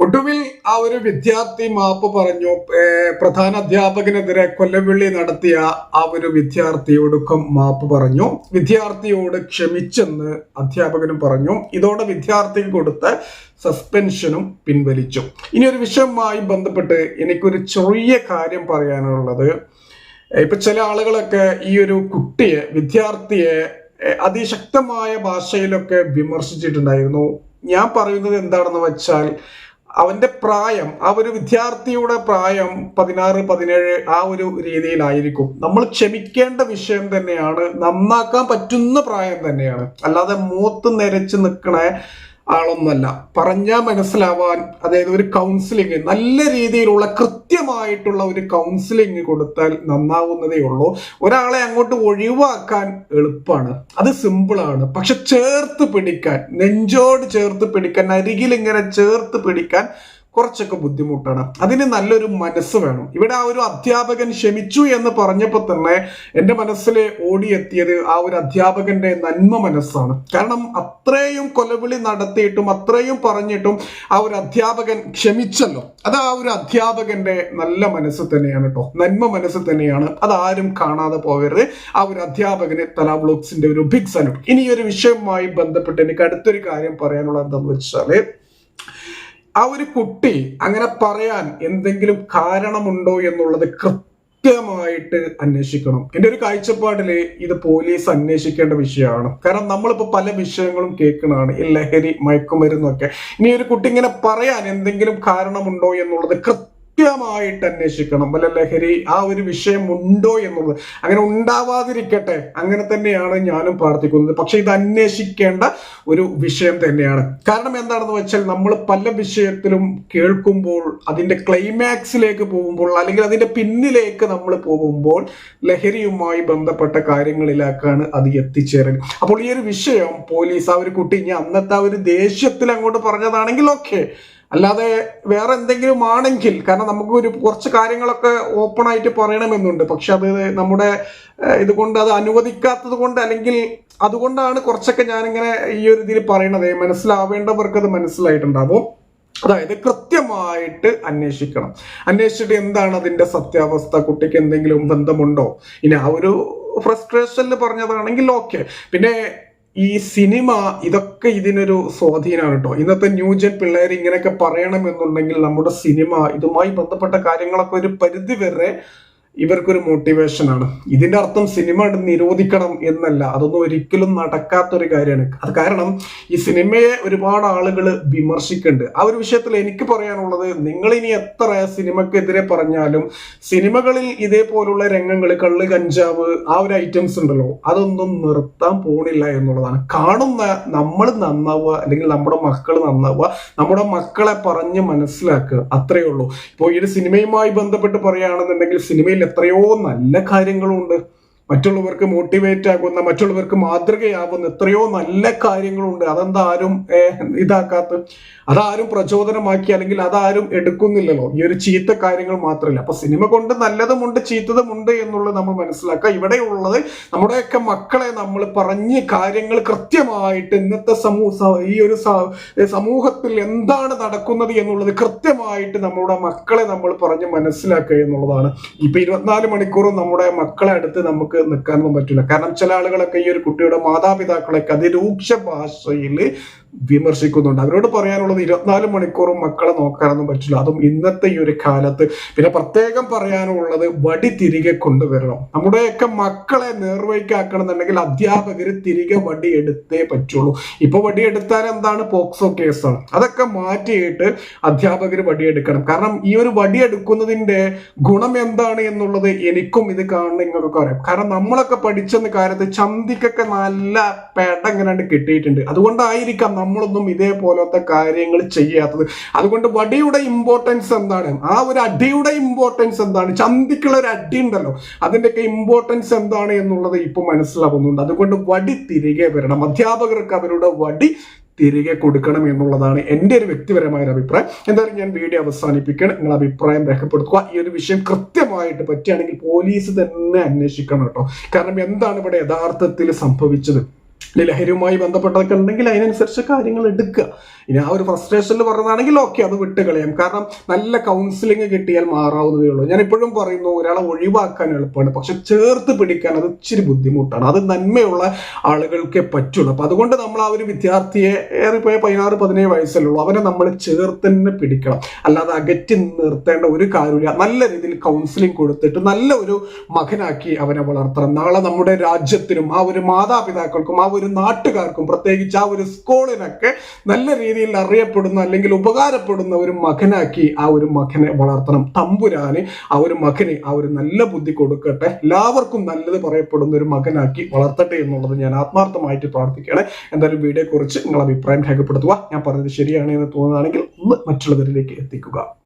ഒടുവിൽ ആ ഒരു വിദ്യാർത്ഥി മാപ്പ് പറഞ്ഞു പ്രധാന അധ്യാപകനെതിരെ കൊല്ലവിളി നടത്തിയ ആ ഒരു വിദ്യാർത്ഥിയോടൊപ്പം മാപ്പ് പറഞ്ഞു. വിദ്യാർത്ഥിയോട് ക്ഷമിച്ചെന്ന് അധ്യാപകനും പറഞ്ഞു. ഇതോടെ വിദ്യാർത്ഥിക്ക് കൊടുത്ത സസ്പെൻഷനും പിൻവലിച്ചു. ഇനി ഒരു വിഷയവുമായി ബന്ധപ്പെട്ട് എനിക്കൊരു ചെറിയ കാര്യം പറയാനുള്ളത്. ഇപ്പൊ ചില ആളുകളൊക്കെ ഈ ഒരു കുട്ടിയെ വിദ്യാർത്ഥിയെ അതിശക്തമായ ഭാഷയിലൊക്കെ വിമർശിച്ചിട്ടുണ്ടായിരുന്നു. ഞാൻ പറയുന്നത് എന്താണെന്ന് വെച്ചാൽ അവന്റെ പ്രായം ആ ഒരു വിദ്യാർത്ഥിയുടെ പ്രായം പതിനാറ് പതിനേഴ് ആ ഒരു രീതിയിലായിരിക്കും. നമ്മൾ ക്ഷമിക്കേണ്ട വിഷയം തന്നെയാണ് നന്നാക്കാൻ പറ്റുന്ന പ്രായം തന്നെയാണ്. അല്ലാതെ മൂത്ത് നിരച്ച് നിൽക്കണ ആളൊന്നല്ല പറഞ്ഞാൽ മനസ്സിലാവാൻ അതായത് ഒരു കൗൺസിലിംഗ് നല്ല രീതിയിലുള്ള കൃത്യമായിട്ടുള്ള ഒരു കൗൺസിലിംഗ് കൊടുത്താൽ നന്നാവുന്നതേ ഉള്ളൂ. ഒരാളെ അങ്ങോട്ട് ഒഴിവാക്കാൻ എളുപ്പമാണ്. അത് സിമ്പിളാണ് പക്ഷെ ചേർത്ത് പിടിക്കാൻ നെഞ്ചോട് ചേർത്ത് പിടിക്കാൻ അരികിൽ ഇങ്ങനെ ചേർത്ത് പിടിക്കാൻ കുറച്ചൊക്കെ ബുദ്ധിമുട്ടാണ്. അതിന് നല്ലൊരു മനസ്സ് വേണം. ഇവിടെ ആ ഒരു അധ്യാപകൻ ക്ഷമിച്ചു എന്ന് പറഞ്ഞപ്പോൾ തന്നെ എന്റെ മനസ്സിൽ ഓടിയെത്തിയത് ആ ഒരു അധ്യാപകന്റെ നന്മ മനസ്സാണ്. കാരണം അത്രയും കൊലവിളി നടത്തിയിട്ടും അത്രയും പറഞ്ഞിട്ടും ആ ഒരു അധ്യാപകൻ ക്ഷമിച്ചല്ലോ. അത് ആ ഒരു അധ്യാപകന്റെ നല്ല മനസ്സ് തന്നെയാണ് കേട്ടോ നന്മ മനസ്സ് തന്നെയാണ്. അതാരും കാണാതെ പോകരുത് ആ ഒരു അധ്യാപകന് തലാ ബ്ലോഗ്സിന്റെ ഒരു ബിഗ് സല്യൂട്ട് ഇനി ഈ ഒരു വിഷയവുമായി ബന്ധപ്പെട്ട് എനിക്ക് അടുത്തൊരു കാര്യം പറയാനുള്ളത് എന്താണെന്ന് വെച്ചാൽ ആ ഒരു കുട്ടി അങ്ങനെ പറയാൻ എന്തെങ്കിലും കാരണമുണ്ടോ എന്നുള്ളത് കൃത്യമായിട്ട് അന്വേഷിക്കണം. എന്റെ ഒരു കാഴ്ചപ്പാടിൽ ഇത് പോലീസ് അന്വേഷിക്കേണ്ട വിഷയമാണ്. കാരണം നമ്മളിപ്പോ പല വിഷയങ്ങളും കേൾക്കുന്നതാണ്. ഈ ലഹരി മയക്കുമരുന്നൊക്കെ. ഇനി ഒരു കുട്ടി ഇങ്ങനെ പറയാൻ എന്തെങ്കിലും കാരണമുണ്ടോ എന്നുള്ളത് കൃത്യമായിട്ട് അന്വേഷിക്കണം. വല്ല ലഹരി ആ ഒരു വിഷയം ഉണ്ടോ എന്നുള്ളത്. അങ്ങനെ ഉണ്ടാവാതിരിക്കട്ടെ. അങ്ങനെ തന്നെയാണ് ഞാനും പ്രാർത്ഥിക്കുന്നത്. പക്ഷെ ഇത് അന്വേഷിക്കേണ്ട ഒരു വിഷയം തന്നെയാണ്. കാരണം എന്താണെന്ന് വെച്ചാൽ നമ്മൾ പല വിഷയത്തിലും കേൾക്കുമ്പോൾ അതിന്റെ ക്ലൈമാക്സിലേക്ക് പോകുമ്പോൾ അല്ലെങ്കിൽ അതിന്റെ പിന്നിലേക്ക് നമ്മൾ പോകുമ്പോൾ ലഹരിയുമായി ബന്ധപ്പെട്ട കാര്യങ്ങളിലേക്കാണ് അത് എത്തിച്ചേരൽ അപ്പോൾ ഈ ഒരു വിഷയം പോലീസ് ആ ഒരു കുട്ടി ഇനി അന്നത്തെ ആ ഒരു ദേഷ്യത്തിൽ അങ്ങോട്ട് പറഞ്ഞതാണെങ്കിൽ ഓക്കെ. അല്ലാതെ വേറെ എന്തെങ്കിലും ആണെങ്കിൽ കാരണം നമുക്ക് ഒരു കുറച്ച് കാര്യങ്ങളൊക്കെ ഓപ്പൺ ആയിട്ട് പറയണമെന്നുണ്ട്. പക്ഷെ അത് നമ്മുടെ ഇതുകൊണ്ട് അത് അനുവദിക്കാത്തത് കൊണ്ട് അല്ലെങ്കിൽ അതുകൊണ്ടാണ് കുറച്ചൊക്കെ ഞാനിങ്ങനെ ഈ ഒരു ഇതിൽ പറയണത്. മനസ്സിലാവേണ്ടവർക്ക് അത് മനസ്സിലായിട്ടുണ്ടാവും. അതായത് കൃത്യമായിട്ട് അന്വേഷിക്കണം. അന്വേഷിച്ചിട്ട് എന്താണ് അതിന്റെ സത്യാവസ്ഥ? കുട്ടിക്ക് എന്തെങ്കിലും ബന്ധമുണ്ടോ? ഇനി ആ ഒരു ഫ്രസ്ട്രേഷനിൽ പറഞ്ഞതാണെങ്കിൽ ഓക്കെ പിന്നെ ഈ സിനിമ ഇതൊക്കെ ഇതിനൊരു സ്വാധീനമാണ് കേട്ടോ. ഇന്നത്തെ ന്യൂജൻ പിള്ളേർ ഇങ്ങനെയൊക്കെ പറയണമെന്നുണ്ടെങ്കിൽ നമ്മുടെ സിനിമ ഇതുമായി ബന്ധപ്പെട്ട കാര്യങ്ങളൊക്കെ ഒരു പരിധി വരെ ഇവർക്കൊരു മോട്ടിവേഷനാണ് ഇതിന്റെ അർത്ഥം സിനിമ നിരോധിക്കണം എന്നല്ല. അതൊന്നും ഒരിക്കലും നടക്കാത്തൊരു കാര്യമാണ്. അത് കാരണം ഈ സിനിമയെ ഒരുപാട് ആളുകൾ വിമർശിക്കുന്നുണ്ട്. ആ ഒരു വിഷയത്തിൽ എനിക്ക് പറയാനുള്ളത് നിങ്ങൾ ഇനി എത്ര സിനിമക്കെതിരെ പറഞ്ഞാലും സിനിമകളിൽ ഇതേപോലുള്ള രംഗങ്ങൾ കള്ള് കഞ്ചാവ് ആ ഒരു ഐറ്റംസ് ഉണ്ടല്ലോ അതൊന്നും നിർത്താൻ പോണില്ല എന്നുള്ളതാണ്. കാണുന്ന നമ്മൾ നന്നാവുക അല്ലെങ്കിൽ നമ്മുടെ മക്കൾ നന്നാവുക നമ്മുടെ മക്കളെ പറഞ്ഞ് മനസ്സിലാക്കുക. അത്രയേ ഉള്ളൂ. ഇപ്പോൾ ഈ ഒരു സിനിമയുമായി ബന്ധപ്പെട്ട് പറയുകയാണെന്നുണ്ടെങ്കിൽ സിനിമയിൽ എത്രയോ നല്ല കാര്യങ്ങളുണ്ട്. മറ്റുള്ളവർക്ക് മോട്ടിവേറ്റ് ആകുന്ന മറ്റുള്ളവർക്ക് മാതൃകയാകുന്ന എത്രയോ നല്ല കാര്യങ്ങളുണ്ട്. അതെന്താ ആരും ഇതാക്കാത്ത അതാരും പ്രചോദനമാക്കി അല്ലെങ്കിൽ അതാരും എടുക്കുന്നില്ലല്ലോ. ഈ ഒരു ചീത്ത കാര്യങ്ങൾ മാത്രമല്ല. അപ്പൊ സിനിമ കൊണ്ട് നല്ലതുമുണ്ട് ചീത്തതുമുണ്ട് എന്നുള്ളത് നമ്മൾ മനസ്സിലാക്കുക. ഇവിടെയുള്ളത് നമ്മുടെയൊക്കെ മക്കളെ നമ്മൾ പറഞ്ഞ് കാര്യങ്ങൾ കൃത്യമായിട്ട് ഇന്നത്തെ സമൂഹ ഈ ഒരു സമൂഹത്തിൽ എന്താണ് നടക്കുന്നത് എന്നുള്ളത് കൃത്യമായിട്ട് നമ്മുടെ മക്കളെ നമ്മൾ പറഞ്ഞ് മനസ്സിലാക്കുക എന്നുള്ളതാണ്. ഇപ്പൊ ഇരുപത്തിനാല് മണിക്കൂറും നമ്മുടെ മക്കളെ അടുത്ത് നമുക്ക് നിൽക്കാനൊന്നും പറ്റില്ല. കാരണം ചില ആളുകളൊക്കെ ഈ ഒരു കുട്ടിയുടെ മാതാപിതാക്കളൊക്കെ അതിരൂക്ഷ ഭാഷയിൽ വിമർശിക്കുന്നുണ്ട്. അവരോട് പറയാനുള്ളത് ഇരുപത്തിനാല് മണിക്കൂറും മക്കളെ നോക്കാനൊന്നും പറ്റില്ല. അതും ഇന്നത്തെ ഈ ഒരു കാലത്ത്. പിന്നെ പ്രത്യേകം പറയാനുള്ളത് വടി തിരികെ കൊണ്ടുവരണം. നമ്മുടെയൊക്കെ മക്കളെ നേർവഴിക്കാക്കണം എന്നുണ്ടെങ്കിൽ അധ്യാപകർ തിരികെ വടി എടുത്തേ പറ്റുള്ളൂ. ഇപ്പൊ വടി എടുത്താൽ എന്താണ്? പോക്സോ കേസാണ്. അതൊക്കെ മാറ്റിയിട്ട് അധ്യാപകർ വടിയെടുക്കണം കാരണം ഈ ഒരു വടിയെടുക്കുന്നതിന്റെ ഗുണം എന്താണ് എന്നുള്ളത് എനിക്കും ഇത് കാണുന്ന നിങ്ങൾക്കൊക്കെ അറിയാം. കാരണം നമ്മളൊക്കെ പഠിച്ചെന്ന കാര്യത്ത് ചന്തിക്കൊക്കെ നല്ല പേട ഇങ്ങനെ കിട്ടിയിട്ടുണ്ട്. അതുകൊണ്ടായിരിക്കാം നമ്മളൊന്നും ഇതേപോലത്തെ കാര്യങ്ങൾ ചെയ്യാത്തത്. അതുകൊണ്ട് വടിയുടെ ഇമ്പോർട്ടൻസ് എന്താണ്? ആ ഒരു അടിയുടെ ഇമ്പോർട്ടൻസ് എന്താണ്? ചന്തിക്കുള്ള ഒരു അടി ഉണ്ടല്ലോ. അതിന്റെയൊക്കെ ഇമ്പോർട്ടൻസ് എന്താണ് എന്നുള്ളത് ഇപ്പൊ മനസ്സിലാവുന്നുണ്ട്. അതുകൊണ്ട് വടി തിരികെ വരണം. അധ്യാപകർക്ക് അവരുടെ വടി തിരികെ കൊടുക്കണം എന്നുള്ളതാണ് എന്റെ ഒരു വ്യക്തിപരമായ ഒരു അഭിപ്രായം. എന്തായാലും ഞാൻ വീഡിയോ അവസാനിപ്പിക്കണം നിങ്ങൾ അഭിപ്രായം രേഖപ്പെടുത്തുക. ഈ ഒരു വിഷയം കൃത്യമായിട്ട് പറ്റുകയാണെങ്കിൽ പോലീസ് തന്നെ അന്വേഷിക്കണം കേട്ടോ. കാരണം എന്താണ് ഇവിടെ യഥാർത്ഥത്തിൽ സംഭവിച്ചത്? ലഹരിയുമായി ബന്ധപ്പെട്ടതൊക്കെ ഉണ്ടെങ്കിൽ അതിനനുസരിച്ച് കാര്യങ്ങൾ എടുക്കുക. ഇനി ആ ഒരു ഫ്രസ്ട്രേഷനിൽ പറഞ്ഞതാണെങ്കിൽ ഓക്കെ അത് വിട്ട് കളയാം. കാരണം നല്ല കൗൺസിലിംഗ് കിട്ടിയാൽ മാറാവുന്നതേ ഉള്ളൂ. ഞാൻ ഇപ്പോഴും പറയുന്നു ഒരാളെ ഒഴിവാക്കാൻ എളുപ്പമാണ്. പക്ഷെ ചേർത്ത് പിടിക്കാൻ അത് ഇച്ചിരി ബുദ്ധിമുട്ടാണ്. അത് നന്മയുള്ള ആളുകൾക്കേ പറ്റുള്ളൂ. അപ്പൊ അതുകൊണ്ട് നമ്മൾ ആ ഒരു വിദ്യാർത്ഥിയെ ഏറിപ്പോയ പതിനാറ് പതിനേഴ് വയസ്സല്ലേ ഉള്ളൂ അവനെ നമ്മൾ ചേർത്ത് തന്നെ പിടിക്കണം. അല്ലാതെ അകറ്റി നിർത്തേണ്ട ഒരു കാര്യമില്ല. നല്ല രീതിയിൽ കൗൺസിലിംഗ് കൊടുത്തിട്ട് നല്ല ഒരു മകനാക്കി അവനെ വളർത്തണം. നാളെ നമ്മുടെ രാജ്യത്തിനും ആ ഒരു മാതാപിതാക്കൾക്കും ആ ഒരു നാട്ടുകാർക്കും പ്രത്യേകിച്ച് ആ ഒരു സ്കൂളിനൊക്കെ നല്ല രീതിയിൽ അറിയപ്പെടുന്ന അല്ലെങ്കിൽ ഉപകാരപ്പെടുന്ന ഒരു മകനാക്കി ആ ഒരു മകനെ വളർത്തണം. തമ്പുരാന് ആ ഒരു മകനെ ആ ഒരു നല്ല ബുദ്ധി കൊടുക്കട്ടെ. എല്ലാവർക്കും നല്ലത് പറയപ്പെടുന്ന ഒരു മകനാക്കി വളർത്തട്ടെ എന്നുള്ളത് ഞാൻ ആത്മാർത്ഥമായിട്ട് പ്രാർത്ഥിക്കുകയാണ്. എന്തായാലും വീഡിയോ കുറിച്ച് നിങ്ങൾ അഭിപ്രായം രേഖപ്പെടുത്തുക. ഞാൻ പറഞ്ഞത് ശരിയാണ് എന്ന് തോന്നുകയാണെങ്കിൽ ഒന്ന് മറ്റുള്ളവരിലേക്ക് എത്തിക്കുക.